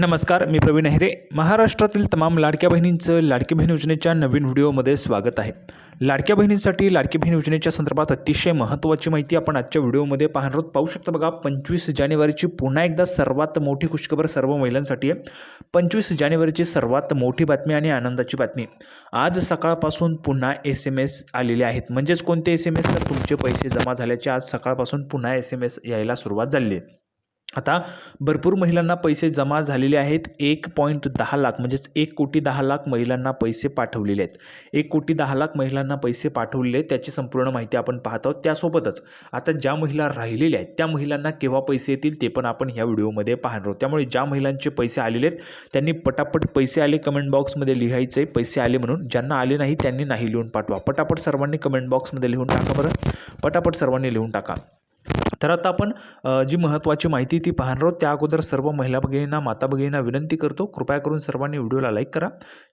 नमस्कार मी प्रवीण अहिरे महाराष्ट्रातील तमाम लाडक्या बहिणींचं लाडकी बहीण योजनेच्या नवीन व्हिडिओमध्ये स्वागत आहे. लाडक्या बहिणींसाठी लाडकी बहीण योजनेच्या संदर्भात अतिशय महत्त्वाची माहिती आपण आजच्या व्हिडिओमध्ये पाहणार आहोत. पाहू शकता बघा पंचवीस जानेवारीची पुन्हा एकदा सर्वात मोठी खुशखबर सर्व महिलांसाठी आहे. पंचवीस जानेवारीची सर्वात मोठी बातमी आणि आनंदाची बातमी. आज सकाळपासून पुन्हा एस एम एस आलेले आहेत. म्हणजेच कोणते एस एम एस? तर तुमचे पैसे जमा झाल्याचे आज सकाळपासून पुन्हा एस एम एस यायला सुरुवात झाली आहे. आता भरपूर महिलांना पैसे जमा झालेले आहेत. एक पॉईंट दहा लाख म्हणजेच एक कोटी दहा लाख महिलांना पैसे पाठवलेले आहेत. एक कोटी दहा लाख महिलांना पैसे पाठवलेले आहेत त्याची संपूर्ण माहिती आपण पाहत आहोत. त्यासोबतच आता ज्या महिला राहिलेल्या आहेत त्या महिलांना केव्हा पैसे येतील ते पण आपण ह्या व्हिडिओमध्ये पाहणार आहोत. त्यामुळे ज्या महिलांचे पैसे आलेले आहेत त्यांनी पटापट पैसे आले कमेंट बॉक्समध्ये लिहायचे. पैसे आले म्हणून ज्यांना आले नाही त्यांनी नाही लिहून पाठवा. पटापट सर्वांनी कमेंट बॉक्समध्ये लिहून टाका बरं. पटापट सर्वांनी लिहून टाका. तर आता आपण जी महत्त्वाची माहिती ती पाहणार आहोत त्या अगोदर सर्व महिला भगिनींना माता भगिनींना विनंती करतो. कृपया करून सर्वांनी व्हिडिओला लाईक करा.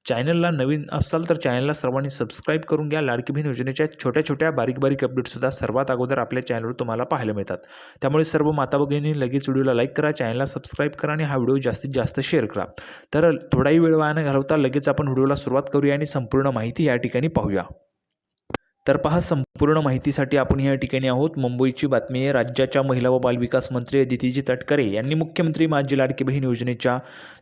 चॅनलला नवीन असाल तर चॅनलला सर्वांनी सबस्क्राईब करून घ्या. लाडकी बहीण योजनेच्या छोट्या छोट्या बारीक बारीक अपडेटसुद्धा सर्वात अगोदर आपल्या चॅनलवर तुम्हाला पाहायला मिळतात. त्यामुळे सर्व माता भगिनी लगेच व्हिडिओला लाईक करा चॅनलला सबस्क्राईब करा आणि हा व्हिडिओ जास्तीत जास्त शेअर करा. तर थोडाही वेळ वायानं घालवता लगेच आपण व्हिडिओला सुरुवात करूया आणि संपूर्ण माहिती या ठिकाणी पाहूया. तर पहा संपूर्ण माहितीसाठी आपण या ठिकाणी आहोत. मुंबईची बातमी आहे. राज्याच्या महिला व बालविकास मंत्री अदितीजी तटकरे यांनी मुख्यमंत्री माझी लाडकी बहीण योजनेच्या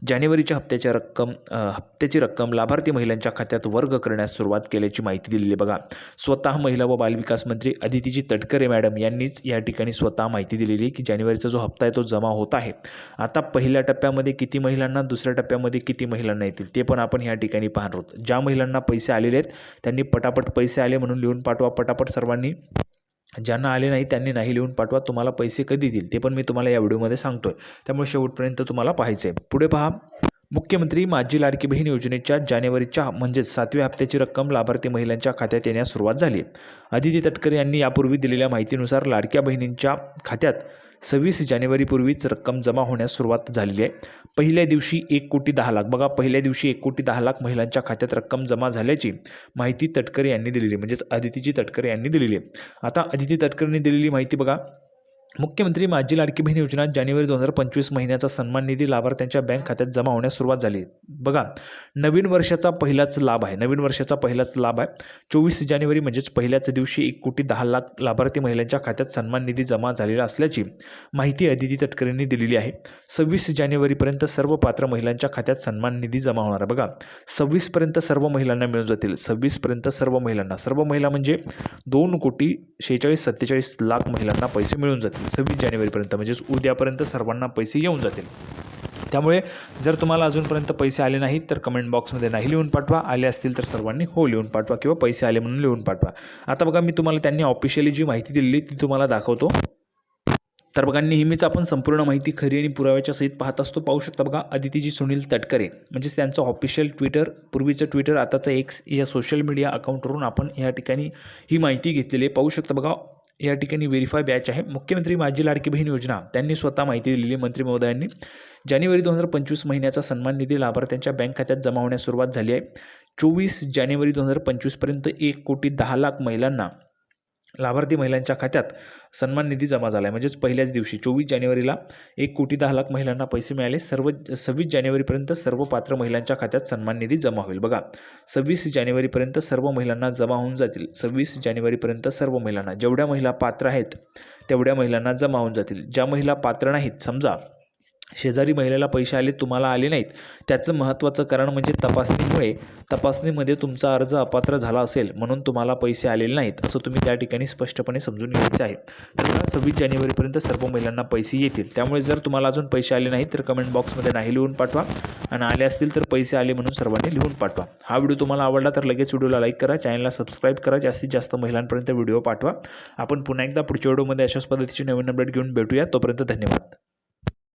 जानेवारीच्या हप्त्याच्या रक्कम हप्त्याची रक्कम लाभार्थी महिलांच्या खात्यात वर्ग करण्यास सुरुवात केल्याची माहिती दिलेली बघा. स्वतः महिला व बालविकास मंत्री अदितीजी तटकरे मॅडम यांनीच या ठिकाणी स्वतः माहिती दिलेली की जानेवारीचा जो हप्ता आहे तो जमा होत आहे. आता पहिल्या टप्प्यामध्ये किती महिलांना दुसऱ्या टप्प्यामध्ये किती महिलांना येतील ते पण आपण या ठिकाणी पाहणार आहोत. ज्या महिलांना पैसे आलेले आहेत त्यांनी पटापट पैसे आले म्हणून लिहून लिहून पाठवा पटापट सर्वांनी. ज्यांना आले नाही त्यांनी नाही लिहून पाठवा. तुम्हाला पैसे कधी देईल ते पण मी तुम्हाला या व्हिडिओमध्ये सांगतो आहे त्यामुळे शेवटपर्यंत तुम्हाला पाहायचं आहे पुढे पहा. मुख्यमंत्री माझी लाडकी बहीण योजनेच्या जानेवारीच्या म्हणजेच सातव्या हप्त्याची रक्कम लाभार्थी महिलांच्या खात्यात येण्यास सुरुवात झाली. आहे अदिती तटकरे यांनी यापूर्वी दिलेल्या माहितीनुसार लाडक्या बहिणींच्या खात्यात सव्वीस जानेवारीपूर्वीच रक्कम जमा होण्यास सुरुवात झालेली आहे. पहिल्या दिवशी एक कोटी दहा लाख. बघा पहिल्या दिवशी एक कोटी दहा लाख महिलांच्या खात्यात रक्कम जमा झाल्याची माहिती तटकरे यांनी दिलेली आहे. म्हणजेच अदितीजी तटकरे यांनी दिलेली आहे. आता अदिती तटकरेंनी दिलेली माहिती बघा. मुख्यमंत्री माझी लाडकी बहीण योजना जानेवारी दोन हजार पंचवीस महिन्याचा सन्मान निधी लाभार्थ्यांच्या बँक खात्यात जमा होण्यास सुरुवात झाली. बघा नवीन वर्षाचा पहिलाच लाभ आहे. नवीन वर्षाचा पहिलाच लाभ आहे. चोवीस जानेवारी म्हणजेच पहिल्याच दिवशी एक कोटी दहा लाख लाभार्थी महिलांच्या खात्यात सन्मान निधी जमा झालेला असल्याची माहिती अदिती तटकरेंनी दिलेली आहे. सव्वीस जानेवारीपर्यंत सर्व पात्र महिलांच्या खात्यात सन्मान निधी जमा होणार आहे. बघा सव्वीसपर्यंत सर्व महिलांना मिळून जातील. सव्वीसपर्यंत सर्व महिलांना. सर्व महिला म्हणजे दोन कोटी शेहेचाळीस सत्तेचाळीस लाख महिलांना पैसे मिळून जातील. सव्वीस जानेवारीपर्यंत म्हणजेच उद्यापर्यंत सर्वांना पैसे येऊन जातील. त्यामुळे जर तुम्हाला अजूनपर्यंत पैसे आले नाहीत तर कमेंट बॉक्समध्ये नाही लिहून पाठवा. आले असतील तर सर्वांनी हो लिहून पाठवा किंवा पैसे आले म्हणून लिहून पाठवा. आता बघा मी तुम्हाला त्यांनी ऑफिशियली जी माहिती दिलेली ती तुम्हाला दाखवतो. तर बघा नेहमीच आपण संपूर्ण माहिती खरी आणि पुराव्याच्या सहित पाहत असतो. पाहू शकता बघा अदितीजी सुनील तटकरे म्हणजेच त्यांचं ऑफिशियल ट्विटर पूर्वीचं ट्विटर आताचं एक्स या सोशल मीडिया अकाउंटवरून आपण या ठिकाणी ही माहिती घेतलेली आहे. पाहू शकता बघा या ठिकाणी व्हेरीफाय बॅच आहे. मुख्यमंत्री माझी लाडकी बहीण योजना त्यांनी स्वतः माहिती दिलेली मंत्री महोदयांनी. जानेवारी दोन हजार पंचवीस महिन्याचा सन्मान निधी लाभार्थ्यांच्या बँक खात्यात जमा होण्यास सुरुवात झाली आहे. चोवीस जानेवारी दोन हजार पंचवीसपर्यंत एक कोटी दहा लाख महिलांना लाभार्थी महिलांच्या खात्यात सन्मान निधी जमा झाला आहे म्हणजेच पहिल्याच दिवशी चोवीस जानेवारीला एक कोटी दहा लाख महिलांना पैसे मिळाले. सर्व सव्वीस जानेवारीपर्यंत सर्व पात्र महिलांच्या खात्यात सन्मान निधी जमा होईल. बघा सव्वीस जानेवारीपर्यंत सर्व महिलांना जमा होऊन जातील. सव्वीस जानेवारीपर्यंत सर्व महिलांना जेवढ्या महिला पात्र आहेत तेवढ्या महिलांना जमा होऊन जातील. ज्या महिला पात्र नाहीत समजा शेजारी महिलेला पैसे आले तुम्हाला आले नाहीत. त्याचं महत्त्वाचं कारण म्हणजे तपासणीमुळे तपासणीमध्ये तुमचा अर्ज अपात्र झाला असेल म्हणून तुम्हाला पैसे आलेले नाहीत असं तुम्ही त्या ठिकाणी स्पष्टपणे समजून घ्यायचं आहे. तर सव्वीस जानेवारीपर्यंत सर्व महिलांना पैसे येतील. त्यामुळे जर तुम्हाला अजून पैसे आले नाहीत तर कमेंट बॉक्समध्ये नाही लिहून पाठवा. आणि आले असतील तर पैसे आले म्हणून सर्वांनी लिहून पाठवा. हा व्हिडिओ तुम्हाला आवडला तर लगेच व्हिडिओला लाईक करा चॅनलला सबस्क्राईब करा जास्तीत जास्त महिलांपर्यंत व्हिडिओ पाठवा. आपण पुन्हा एकदा पुढच्या व्हिडिओमध्ये अशाच पद्धतीची नवीन अपडेट घेऊन भेटूया. तोपर्यंत धन्यवाद.